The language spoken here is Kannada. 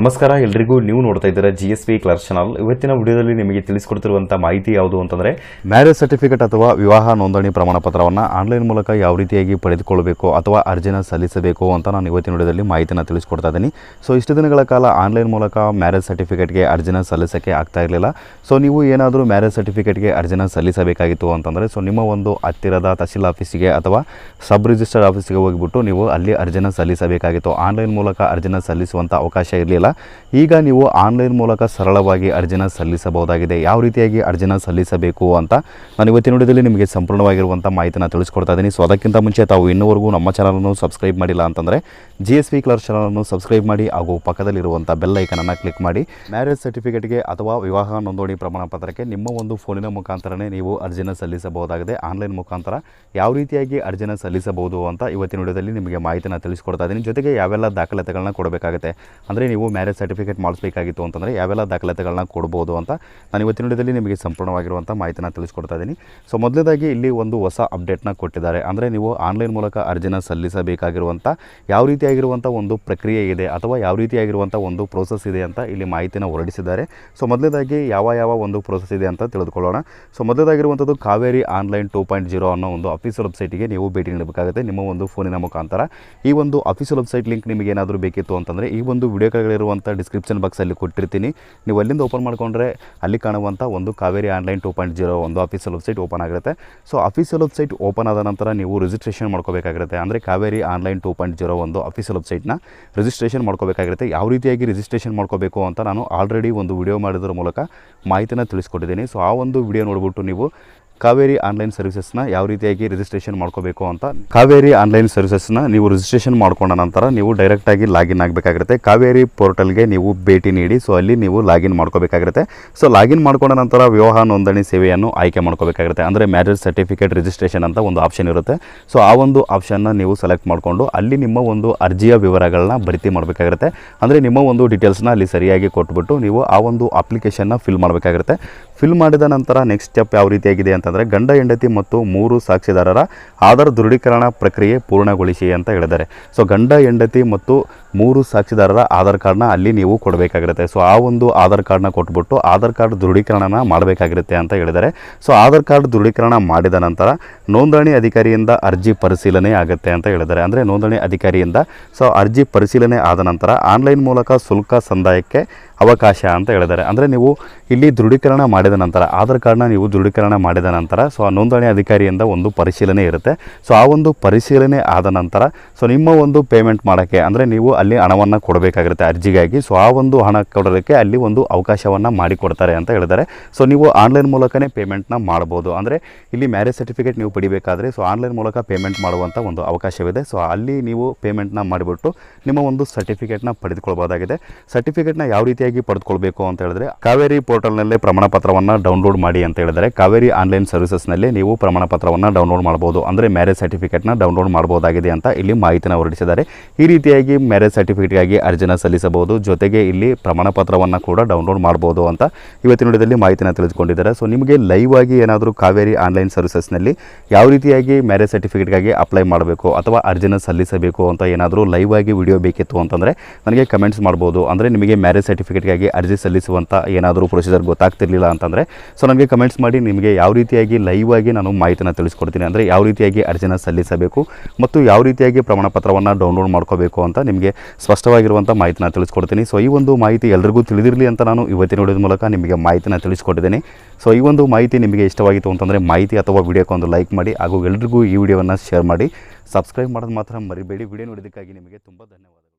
ನಮಸ್ಕಾರ, ಎಲ್ರಿಗೂ ನೀವು ನೋಡ್ತಾ ಇದ್ದೀರಾ G S B clerk channel ಇವತ್ತಿನ ವಿಡಿಯೋದಲ್ಲಿ ನಿಮಗೆ ತಿಳಿಸ್ಕೊಡ್ತಿರುವಂಥ ಮಾಹಿತಿ ಯಾವುದು ಅಂತಂದರೆ ಮ್ಯಾರೇಜ್ ಸರ್ಟಿಫಿಕೇಟ್ ಅಥವಾ ವಿವಾಹ ನೋಂದಣಿ ಪ್ರಮಾಣ ಪತ್ರವನ್ನು ಆನ್ಲೈನ್ ಮೂಲಕ ಯಾವ ರೀತಿಯಾಗಿ ಪಡೆದುಕೊಳ್ಳಬೇಕು ಅಥವಾ ಅರ್ಜಿನ ಸಲ್ಲಿಸಬೇಕು ಅಂತ ನಾನು ಇವತ್ತಿನ ವಿಡಿಯೋದಲ್ಲಿ ಮಾಹಿತಿನ ತಿಳಿಸ್ಕೊಡ್ತಾ ಇದ್ದೀನಿ. ಸೊ ಇಷ್ಟು ದಿನಗಳ ಕಾಲ ಆನ್ಲೈನ್ ಮೂಲಕ ಮ್ಯಾರೇಜ್ ಸರ್ಟಿಫಿಕೇಟ್ಗೆ ಅರ್ಜಿನ ಸಲ್ಲಿಸೋಕ್ಕೆ ಆಗ್ತಾ ಇರಲಿಲ್ಲ. ಸೊ ನೀವು ಏನಾದರೂ ಮ್ಯಾರೇಜ್ ಸರ್ಟಿಫಿಕೇಟ್ಗೆ ಅರ್ಜಿನ ಸಲ್ಲಿಸಬೇಕಾಗಿತ್ತು ಅಂತಂದರೆ ಸೊ ನಿಮ್ಮ ಒಂದು ಹತ್ತಿರದ ತಹಸೀಲ್ ಆಫೀಸಿಗೆ ಅಥವಾ ಸಬ್ ರಿಜಿಸ್ಟರ್ ಆಫೀಸಿಗೆ ಹೋಗಿಬಿಟ್ಟು ನೀವು ಅಲ್ಲಿ ಅರ್ಜಿನ ಸಲ್ಲಿಸಬೇಕಾಗಿತ್ತು. ಆನ್ಲೈನ್ ಮೂಲಕ ಅರ್ಜಿನ ಸಲ್ಲಿಸುವಂಥ ಅವಕಾಶ ಇರಲಿಲ್ಲ. ಈಗ ನೀವು ಆನ್ಲೈನ್ ಮೂಲಕ ಸರಳವಾಗಿ ಅರ್ಜಿನ ಸಲ್ಲಿಸಬಹುದಾಗಿದೆ. ಯಾವ ರೀತಿಯಾಗಿ ಅರ್ಜಿನ ಸಲ್ಲಿಸಬೇಕು ಅಂತ ನಾನು ಇವತ್ತಿನ ವಿಡಿಯೋದಲ್ಲಿ ನಿಮಗೆ ಸಂಪೂರ್ಣವಾಗಿರುವಂಥ ಮಾಹಿತಿನ ತಿಳಿಸ್ಕೊಡ್ತಾ ಇದ್ದೀನಿ. ಸೊ ಅದಕ್ಕಿಂತ ಮುಂಚೆ ತಾವು ಇನ್ನೂವರೆಗೂ ನಮ್ಮ ಚಾನಲನ್ನು ಸಬ್ಸ್ಕ್ರೈಬ್ ಮಾಡಿಲ್ಲ ಅಂತಂದರೆ ಜಿ ಎಸ್ ವಿ ಕ್ಲರ್ ಚಾನಲನ್ನು ಸಬ್ಸ್ಕ್ರೈಬ್ ಮಾಡಿ ಹಾಗೂ ಪಕ್ಕದಲ್ಲಿರುವಂಥ ಬೆಲ್ ಐಕನನ್ನು ಕ್ಲಿಕ್ ಮಾಡಿ. ಮ್ಯಾರೇಜ್ ಸರ್ಟಿಫಿಕೇಟ್ಗೆ ಅಥವಾ ವಿವಾಹ ನೋಂದಣಿ ಪ್ರಮಾಣ ಪತ್ರಕ್ಕೆ ನಿಮ್ಮ ಒಂದು ಫೋನಿನ ಮುಖಾಂತರನೇ ನೀವು ಅರ್ಜಿನ ಸಲ್ಲಿಸಬಹುದಾಗಿದೆ. ಆನ್ಲೈನ್ ಮುಖಾಂತರ ಯಾವ ರೀತಿಯಾಗಿ ಅರ್ಜಿನ ಸಲ್ಲಿಸಬಹುದು ಅಂತ ಇವತ್ತಿನ ವಿಡಿಯೋದಲ್ಲಿ ನಿಮಗೆ ಮಾಹಿತಿನ ತಿಳಿಸ್ಕೊಡ್ತಾ ಇದ್ದೀನಿ. ಜೊತೆಗೆ ಯಾವೆಲ್ಲ ದಾಖಲಾತಿಗಳನ್ನ ಕೊಡಬೇಕಾಗುತ್ತೆ. ಅಂದರೆ ನೀವು ಮ್ಯಾರೇಜ್ ಸರ್ಟಿಫಿಕೇಟ್ ಮಾಡಿಸ್ಬೇಕಾಗಿತ್ತು ಅಂತಂದರೆ ಯಾವೆಲ್ಲ ದಾಖಲಾತಿಗಳನ್ನ ಕೊಡ್ಬೋದು ಅಂತ ನಾನು ಇವತ್ತಿನ ವಿಡಿಯೋದಲ್ಲಿ ನಿಮಗೆ ಸಂಪೂರ್ಣವಾಗಿರುವಂಥ ಮಾಹಿತಿನ ತಿಳಿಸ್ಕೊಡ್ತಾ ಇದ್ದೀನಿ. ಸೊ ಮೊದಲೇದಾಗಿ ಇಲ್ಲಿ ಒಂದು ಹೊಸ ಅಪ್ಡೇಟ್ನ ಕೊಟ್ಟಿದ್ದಾರೆ. ಅಂದರೆ ನೀವು ಆನ್ಲೈನ್ ಮೂಲಕ ಅರ್ಜಿನ ಸಲ್ಲಿಸಬೇಕಾಗಿರುವಂಥ ಯಾವ ರೀತಿಯಾಗಿರುವಂಥ ಒಂದು ಪ್ರಕ್ರಿಯೆ ಇದೆ ಅಥವಾ ಯಾವ ರೀತಿಯಾಗಿರುವಂಥ ಒಂದು ಪ್ರೋಸೆಸ್ ಇದೆ ಅಂತ ಇಲ್ಲಿ ಮಾಹಿತಿನ ಹೊರಡಿಸಿದ್ದಾರೆ. ಸೊ ಮೊದಲನೇದಾಗಿ ಯಾವ ಯಾವ ಒಂದು ಪ್ರೋಸೆಸ್ ಇದೆ ಅಂತ ತಿಳಿದುಕೊಳ್ಳೋಣ. So ಮೊದಲನೇದಾಗಿರುವಂಥದ್ದು Kaveri online two point zero ಅನ್ನೋ ಒಂದು ಆಫೀಸಿಯಲ್ ವೆಬ್ಸೈಟಿಗೆ ನೀವು ಭೇಟಿ ನೀಡಬೇಕಾಗುತ್ತೆ. ನಿಮ್ಮ ಒಂದು ಫೋನಿನ ಮುಖಾಂತರ. ಈ ಒಂದು ಆಫೀಸಿಯಲ್ ವೆಬ್ಸೈಟ್ ಲಿಂಕ್ ನಿಮಗೆ ಏನಾದರೂ ಬೇಕಿತ್ತು ಅಂತಂದರೆ ಈ ಒಂದು ವಿಡಿಯೋ ಕೆಳಗಿರುವಂಥ ಡಿಸ್ಕ್ರಿಪ್ಷನ್ ಬಾಕ್ಸಲ್ಲಿ ಕೊಟ್ಟಿರ್ತೀನಿ. ನೀವು ಅಲ್ಲಿಂದ ಓಪನ್ ಮಾಡಿಕೊಂಡ್ರೆ ಅಲ್ಲಿ ಕಾಣುವಂಥ ಒಂದು Kaveri online two point zero ಒಂದು ಆಫೀಸಿಯಲ್ ವೆಬ್ಸೈಟ್ ಓಪನ್ ಆಗಿರುತ್ತೆ ಸೊ ಆಫೀಸಿಯಲ್ ವೆಬ್ಸೈಟ್ ಓಪನ್ ಆದ ನಂತರ ನೀವು ರಿಜಿಸ್ಟ್ರೇಷನ್ ಮಾಡ್ಕೋಬೇಕಾಗಿರುತ್ತೆ. ಅಂದರೆ Kaveri online two point zero ಒಂದು ಆಫೀಸಿಯಲ್ ವೆಬ್ಸೈಟ್ನ ರಿಜಿಸ್ಟ್ರೇಷನ್ ಮಾಡ್ಕೋಬೇಕಾಗಿರುತ್ತೆ. ಯಾವ ರೀತಿಯಾಗಿ ರಿಜಿಸ್ಟ್ರೇಷನ್ ಮಾಡ್ಕೋಬೇಕು ಅಂತ ನಾನು ಆಲ್ರೆಡಿ ಒಂದು ವಿಡಿಯೋ ಮಾಡಿದ್ರ ಮೂಲಕ ಮಾಹಿತಿನ ತಿಳಿಸ್ಕೊಟ್ಟಿದ್ದೀನಿ. ಸೊ ಆ ಒಂದು ವಿಡಿಯೋ ನೋಡಿಬಿಟ್ಟು ನೀವು ಕಾವೇರಿ ಆನ್ಲೈನ್ ಸರ್ವಿಸಸ್ನ ಯಾವ ರೀತಿಯಾಗಿ ರಿಜಿಸ್ಟ್ರೇಷನ್ ಮಾಡ್ಕೋಬೇಕು ಅಂತ ಕಾವೇರಿ ಆನ್ಲೈನ್ ಸರ್ವಿಸಸ್ನ ನೀವು ರಿಜಿಸ್ಟ್ರೇಷನ್ ಮಾಡ್ಕೊಂಡ ನಂತರ ನೀವು ಡೈರೆಕ್ಟಾಗಿ ಲಾಗಿನ್ ಆಗಬೇಕಾಗಿರುತ್ತೆ. ಕಾವೇರಿ ಪೋರ್ಟಲ್ಗೆ ನೀವು ಭೇಟಿ ನೀಡಿ ಸೊ ಅಲ್ಲಿ ನೀವು ಲಾಗಿನ್ ಮಾಡ್ಕೋಬೇಕಾಗಿರುತ್ತೆ. ಸೊ ಲಾಗಿನ್ ಮಾಡ್ಕೊಂಡ ನಂತರ ವಿವಾಹ ನೋಂದಣಿ ಸೇವೆಯನ್ನು ಆಯ್ಕೆ ಮಾಡ್ಕೋಬೇಕಾಗಿರುತ್ತೆ. ಅಂದರೆ ಮ್ಯಾರೇಜ್ ಸರ್ಟಿಫಿಕೇಟ್ ರಿಜಿಸ್ಟ್ರೇಷನ್ ಅಂತ ಒಂದು ಆಪ್ಷನ್ ಇರುತ್ತೆ. ಸೊ ಆ ಒಂದು ಆಪ್ಷನ್ನ ನೀವು ಸೆಲೆಕ್ಟ್ ಮಾಡಿಕೊಂಡು ಅಲ್ಲಿ ನಿಮ್ಮ ಒಂದು ಅರ್ಜಿಯ ವಿವರಗಳನ್ನ ಭರ್ತಿ ಮಾಡಬೇಕಾಗಿರುತ್ತೆ. ಅಂದರೆ ನಿಮ್ಮ ಒಂದು ಡೀಟೇಲ್ಸ್ನ ಅಲ್ಲಿ ಸರಿಯಾಗಿ ಕೊಟ್ಬಿಟ್ಟು ನೀವು ಆ ಒಂದು ಅಪ್ಲಿಕೇಶನ್ನ ಫಿಲ್ ಮಾಡಬೇಕಾಗಿರುತ್ತೆ. ಫಿಲ್ ಮಾಡಿದ ನಂತರ ನೆಕ್ಸ್ಟ್ ಸ್ಟೆಪ್ ಯಾವ ರೀತಿಯಾಗಿದೆ ಅಂತಂದರೆ ಗಂಡ, ಹೆಂಡತಿ ಮತ್ತು ಮೂರು ಸಾಕ್ಷಿದಾರರ ಆಧಾರ್ ದೃಢೀಕರಣ ಪ್ರಕ್ರಿಯೆ ಪೂರ್ಣಗೊಳಿಸಿ ಅಂತ ಹೇಳಿದ್ದಾರೆ. ಸೊ ಗಂಡ, ಹೆಂಡತಿ ಮತ್ತು ಮೂರು ಸಾಕ್ಷಿದಾರರ ಆಧಾರ್ ಕಾರ್ಡ್ನ ಅಲ್ಲಿ ನೀವು ಕೊಡಬೇಕಾಗಿರುತ್ತೆ. ಸೊ, ಆ ಒಂದು ಆಧಾರ್ ಕಾರ್ಡ್ನ ಕೊಟ್ಬಿಟ್ಟು ಆಧಾರ್ ಕಾರ್ಡ್ ದೃಢೀಕರಣನ ಮಾಡಬೇಕಾಗಿರುತ್ತೆ ಅಂತ ಹೇಳಿದರೆ ಸೊ, ಆಧಾರ್ ಕಾರ್ಡ್ ದೃಢೀಕರಣ ಮಾಡಿದ ನಂತರ ನೋಂದಣಿ ಅಧಿಕಾರಿಯಿಂದ ಅರ್ಜಿ ಪರಿಶೀಲನೆ ಆಗುತ್ತೆ ಅಂತ ಹೇಳಿದ್ದಾರೆ. ಅಂದರೆ ನೋಂದಣಿ ಅಧಿಕಾರಿಯಿಂದ, ಸೊ, ಅರ್ಜಿ ಪರಿಶೀಲನೆ ಆದ ನಂತರ ಆನ್ಲೈನ್ ಮೂಲಕ ಶುಲ್ಕ ಸಂದಾಯಕ್ಕೆ ಅವಕಾಶ ಅಂತ ಹೇಳಿದ್ದಾರೆ. ಅಂದರೆ ನೀವು ಇಲ್ಲಿ ದೃಢೀಕರಣ ಮಾಡಿದ ನಂತರ, ಆಧಾರ್ ಕಾರ್ಡ್ನ ನೀವು ದೃಢೀಕರಣ ಮಾಡಿದ ನಂತರ, ಸೊ, ಆ ನೋಂದಣಿ ಅಧಿಕಾರಿಯಿಂದ ಒಂದು ಪರಿಶೀಲನೆ ಇರುತ್ತೆ. ಸೊ, ಆ ಒಂದು ಪರಿಶೀಲನೆ ಆದ ನಂತರ, ಸೊ, ನಿಮ್ಮ ಒಂದು ಪೇಮೆಂಟ್ ಮಾಡೋಕ್ಕೆ, ಅಂದರೆ ನೀವು ಅಲ್ಲಿ ಹಣವನ್ನು ಕೊಡಬೇಕಾಗಿರುತ್ತೆ ಅರ್ಜಿಗಾಗಿ. ಸೊ ಆ ಒಂದು ಹಣ ಕೊಡೋದಕ್ಕೆ ಅಲ್ಲಿ ಒಂದು ಅವಕಾಶವನ್ನು ಮಾಡಿಕೊಡ್ತಾರೆ ಅಂತ ಹೇಳಿದ್ದಾರೆ. ಸೊ ನೀವು ಆನ್ಲೈನ್ ಮೂಲಕನೇ ಪೇಮೆಂಟ್ನ ಮಾಡ್ಬೋದು. ಅಂದರೆ ಇಲ್ಲಿ ಮ್ಯಾರೇಜ್ ಸರ್ಟಿಫಿಕೇಟ್ ನೀವು ಪಡಿಬೇಕಾದ್ರೆ ಸೊ ಆನ್ಲೈನ್ ಮೂಲಕ ಪೇಮೆಂಟ್ ಮಾಡುವಂಥ ಒಂದು ಅವಕಾಶವಿದೆ. ಸೊ ಅಲ್ಲಿ ನೀವು ಪೇಮೆಂಟ್ನ ಮಾಡಿಬಿಟ್ಟು ನಿಮ್ಮ ಒಂದು ಸರ್ಟಿಫಿಕೇಟ್ನ ಪಡೆದುಕೊಳ್ಬೋದಾಗಿದೆ. ಸರ್ಟಿಫಿಕೇಟ್ನ ಯಾವ ರೀತಿಯಾಗಿ ಪಡೆದುಕೊಳ್ಬೇಕು ಅಂತ ಹೇಳಿದ್ರೆ, ಕಾವೇರಿ ಪೋರ್ಟಲ್ನಲ್ಲೇ ಪ್ರಮಾಣ ಪತ್ರವನ್ನು ಡೌನ್ಲೋಡ್ ಮಾಡಿ ಅಂತ ಹೇಳಿದರೆ ಕಾವೇರಿ ಆನ್ಲೈನ್ ಸರ್ವಿಸಸ್ನಲ್ಲಿ ನೀವು ಪ್ರಮಾಣ ಪತ್ರವನ್ನು ಡೌನ್ಲೋಡ್ ಮಾಡ್ಬೋದು. ಅಂದರೆ ಮ್ಯಾರೇಜ್ ಸರ್ಟಿಫಿಕೇಟ್ನ ಡೌನ್ಲೋಡ್ ಮಾಡ್ಬೋದಾಗಿದೆ ಅಂತ ಇಲ್ಲಿ ಮಾಹಿತಿನ ಹೊರಡಿಸಿದ್ದಾರೆ. ಈ ರೀತಿಯಾಗಿ ಮ್ಯಾರೇಜ್ ಸರ್ಟಿಫಿಕೇಟ್ಗಾಗಿ ಅರ್ಜಿನ ಸಲ್ಲಿಸಬಹುದು. ಜೊತೆಗೆ ಇಲ್ಲಿ ಪ್ರಮಾಣ ಪತ್ರವನ್ನು ಕೂಡ ಡೌನ್ಲೋಡ್ ಮಾಡ್ಬೋದು ಅಂತ ಇವತ್ತಿನ ವಿಡಿಯೋದಲ್ಲಿ ಮಾಹಿತಿನ ತಿಳಿದುಕೊಂಡಿದ್ದಾರೆ. ಸೊ ನಿಮಗೆ ಲೈವ್ ಆಗಿ ಏನಾದರೂ ಕಾವೇರಿ ಆನ್ಲೈನ್ ಸರ್ವಿಸಸ್ನಲ್ಲಿ ಯಾವ ರೀತಿಯಾಗಿ ಮ್ಯಾರೇಜ್ ಸರ್ಟಿಫಿಕೇಟ್ಗಾಗಿ ಅಪ್ಲೈ ಮಾಡಬೇಕು ಅಥವಾ ಅರ್ಜಿನ ಸಲ್ಲಿಸಬೇಕು ಅಂತ ಏನಾದರೂ ಲೈವ್ ಆಗಿ ವಿಡಿಯೋ ಬೇಕಿತ್ತು ಅಂತಂದರೆ ನನಗೆ ಕಮೆಂಟ್ಸ್ ಮಾಡ್ಬೋದು. ಅಂದರೆ ನಿಮಗೆ ಮ್ಯಾರೇಜ್ ಸರ್ಟಿಫಿಕೇಟ್ಗಾಗಿ ಅರ್ಜಿ ಸಲ್ಲಿಸುವಂಥ ಏನಾದರೂ ಪ್ರೊಸೀಜರ್ ಗೊತ್ತಾಗ್ತಿರ್ಲಿಲ್ಲ ಅಂತಂದರೆ ಸೊ ನನಗೆ ಕಮೆಂಟ್ಸ್ ಮಾಡಿ ನಿಮಗೆ ಯಾವ ರೀತಿಯಾಗಿ ಲೈವ್ ಆಗಿ ನಾನು ಮಾಹಿತಿನ ತಿಳಿಸ್ಕೊಡ್ತೀನಿ. ಅಂದರೆ ಯಾವ ರೀತಿಯಾಗಿ ಅರ್ಜಿನ ಸಲ್ಲಿಸಬೇಕು ಮತ್ತು ಯಾವ ರೀತಿಯಾಗಿ ಪ್ರಮಾಣ ಪತ್ರವನ್ನು ಡೌನ್ಲೋಡ್ ಮಾಡ್ಕೋಬೇಕು ಅಂತ ನಿಮಗೆ ಸ್ಪಷ್ಟವಾಗಿರುವಂಥ ಮಾಹಿತಿನ ತಿಳಿಸ್ಕೊಡ್ತೀನಿ. ಸೊ ಈ ಒಂದು ಮಾಹಿತಿ ಎಲ್ರಿಗೂ ತಿಳಿದಿರಲಿ ಅಂತ ನಾನು ಇವತ್ತಿನ ವಿಡಿಯೋದ ಮೂಲಕ ನಿಮಗೆ ಮಾಹಿತಿನ ತಿಳಿಸ್ಕೊಟ್ಟಿದ್ದೀನಿ. ಸೊ ಈ ಒಂದು ಮಾಹಿತಿ ನಿಮಗೆ ಇಷ್ಟವಾಗಿತ್ತು ಅಂತಂದರೆ ಮಾಹಿತಿ ಅಥವಾ ವಿಡಿಯೋಕ್ಕೆ ಒಂದು ಲೈಕ್ ಮಾಡಿ ಹಾಗೂ ಎಲ್ರಿಗೂ ಈ ವಿಡಿಯೋವನ್ನು ಶೇರ್ ಮಾಡಿ. ಸಬ್ಸ್ಕ್ರೈಬ್ ಮಾಡೋದು ಮಾತ್ರ ಮರಿಬೇಡಿ. ವಿಡಿಯೋ ನೋಡೋದಕ್ಕಾಗಿ ನಿಮಗೆ ತುಂಬ ಧನ್ಯವಾದ